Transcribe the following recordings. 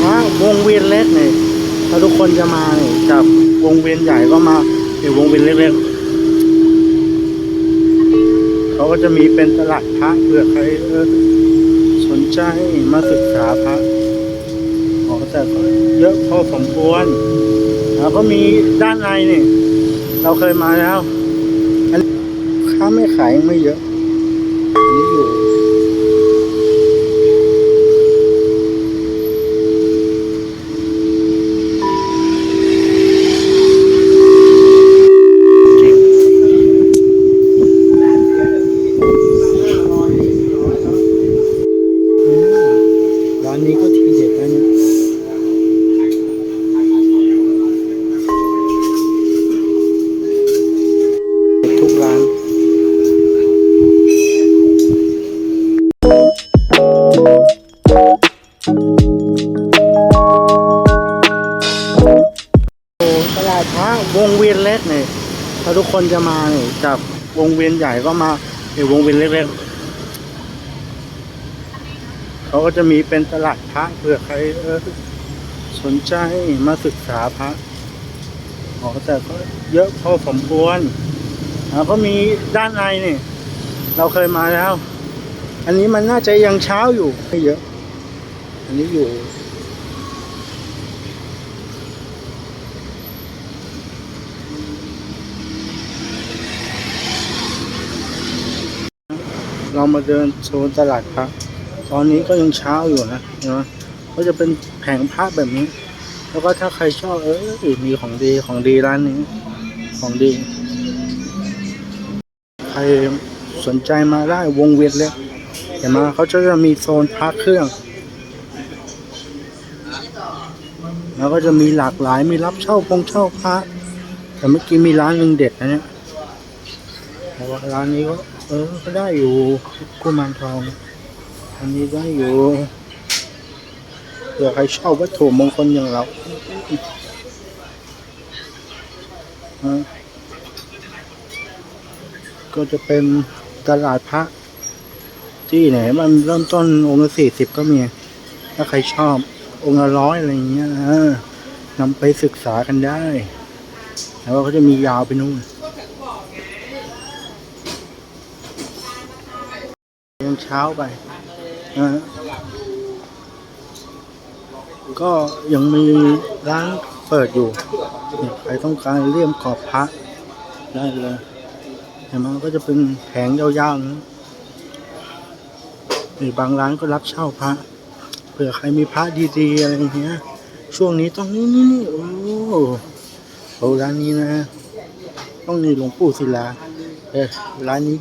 พระวงเวียนเล็กนี่ถ้าทุกคนจะมาเนี่ยจากวงเวียนใหญ่ก็มาในวงเวียนเล็กๆเขาก็จะมีเป็นตลาดพระเผื่อใครเออสนใจมาศึกษาพระอ๋อแต่ก็เยอะพอสมควรแล้วก็มีด้านในนี่ เราเคยมาแล้วอันค้าไม่ขายไม่เยอะอันนี้อยู่ วงเวียนเล็กเนี่ยถ้าทุกคนจะมาเนี่ยจากวงเวียนใหญ่ก็มาในวงเวียนเล็กๆเขาก็จะมีเป็นตลาดพระเผื่อใครเออสนใจมาศึกษาพระอ๋อแต่ก็เยอะพอสมควรแล้วก็มีด้านในเนี่ยเราเคยมาแล้ว อันนี้มันน่าจะยังเช้าอยู่ไม่เยอะ อันนี้อยู่ เรามาเดินโซนตลาดพระตอนนี้ก็ยังเช้าอยู่นะเนไหมก็จะเป็นแผงพระแบบนี้ แล้วก็ถ้าใครชอบเออมีของดีของดีร้านนี้ ของดี ใครสนใจมาได้วงเวียนเลยเห็นไหมเขาจะมีโซนพระเครื่อง แล้วก็จะมีหลากหลายมีรับเช่าพงเช่าพระแต่เมื่อกี้มีร้านหนึ่งเด็ดนะเนี่ยร้านนี้ก็ ออก็ได้อยู่กุมารทอง อันนี้ได้อยู่เผื่อใครชอบวัตถุมงคลอย่างเราก็จะเป็นตลาดพระ ที่ไหนมันเริ่มต้นองค์ละสี่สิบก็มี ถ้าใครชอบองค์ละร้อยอะไรอย่างเงี้ยนำไปศึกษากันได้ แล้วก็จะมียาวไปนู่น งเช้าไปนะก็ยังมีร้านเปิดอยู่เนี่ยใครต้องการเลี่ยมขอบพระได้เลยเห็นไหมก็จะเป็นแผงยาวๆนะนี่บางร้านก็รับเช่าพระเผื่อใครมีพระดีๆอะไรอย่างเงี้ย ช่วงนี้ต้องนี่นี่นี่โอ้โหร้านนี้นะ ต้องนี่หลวงปู่ศิลาเออร้านนี้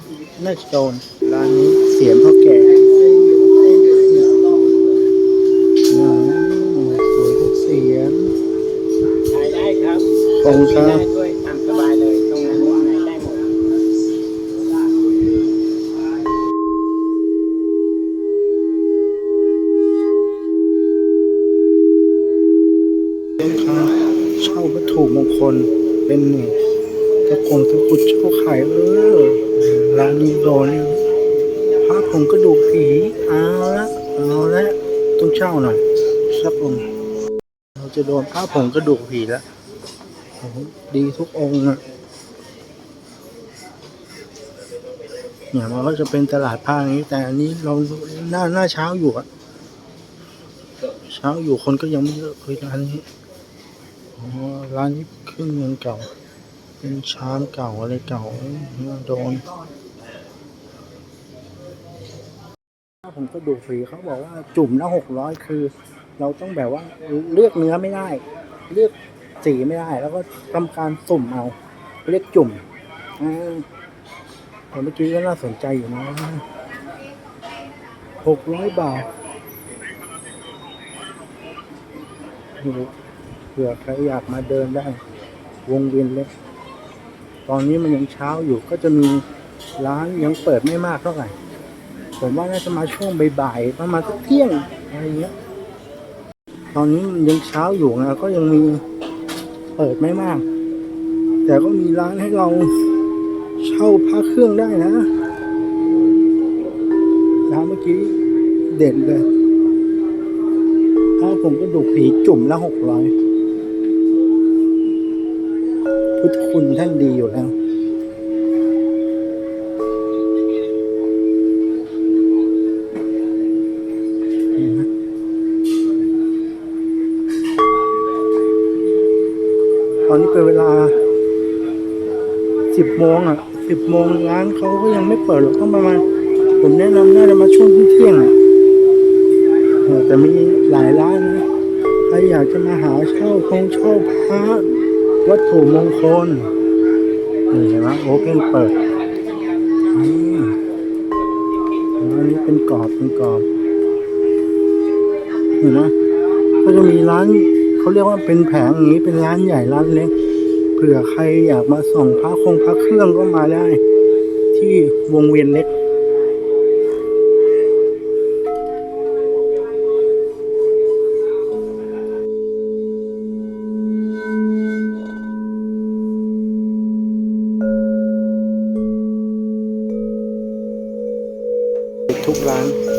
น่าจะโดนร้านนี้ สียงเท่าแก่อ๋อสวยทุกเสียงถ่ายได้ครับขอบคุณครับได้ด้วยตามสบายเลยตรงนั้นไหนได้หมดเป็นค้าเช่าวัตถุมงคลเป็นนี่ตะกงตะกรุดเช่าขายเออร้านนี้โดนเนี่ย พระผงกระดูกผีเอาละเอาละต้องเช่าหน่อยสักองค์เราจะโดนพระผงกระดูกผีแล้วโอ้ดีทุกองค์อะเนี่ยมันก็จะเป็นตลาดผ้าอย่างนี้ แต่อันนี้เราหน้าหน้าเช้าอยู่อะเช้าอยู่คนก็ยังไม่เยอะเลยร้านนี้อ๋อร้านนี้เครื่งเงินเก่า เป็นชามเก่าอะไรเก่าโดน ผมก็ดูฟรีเขาบอกว่าจุ่มละหกร้อยคือ เราต้องแบบว่าเลือกเนื้อไม่ได้ เลือกสีไม่ได้ แล้วก็ทำการสุ่มเอาเรียกจุ่มอ่าแต่เมื่อกี้ก็น่าสนใจอยู่นะหกร้อยบาทดูเผื่อใครอยากมาเดินได้ วงเวียนเล็ก ตอนนี้มันยังเช้าอยู่ก็จะมีร้านยังเปิดไม่มากเท่าไหร่ ผมว่าน่าจะมาช่วงบ่ายๆประมาณสักเที่ยงอะไรเงี้ย ตอนนี้ยังเช้าอยู่นะก็ยังมีเปิดไม่มาก แต่ก็มีร้านให้เราเช่าพระเครื่องได้นะร้านเมื่อกี้เด่นเลยพระผผงกระดูผีจุ่มละหกร้อยพุทธคุณท่านดีอยู่แล้ว อนนี้เป็นเวลาสิบโมงอะสิบโมงร้านเขาก็ยังไม่เปิดหรอกต้องประมาณผมแนะนำน่าจะมาช่วงเที่ยงอะเออแต่มีหลายร้านนะใครอยากจะมาหาเช่าคงเช่าพระวัตถุมงคลนี่เห็นไหมโอเพนเปิดอืมอันนี้เป็นกรอบเป็นกรอบเห็นไหมก็จะมีร้าน เขาเรียกว่าเป็นแผงอย่างนี้เป็นร้านใหญ่ร้านเล็กเผื่อใครอยากมาส่งพระคงพระเครื่องก็มาได้ ที่วงเวียนเล็กทุกร้าน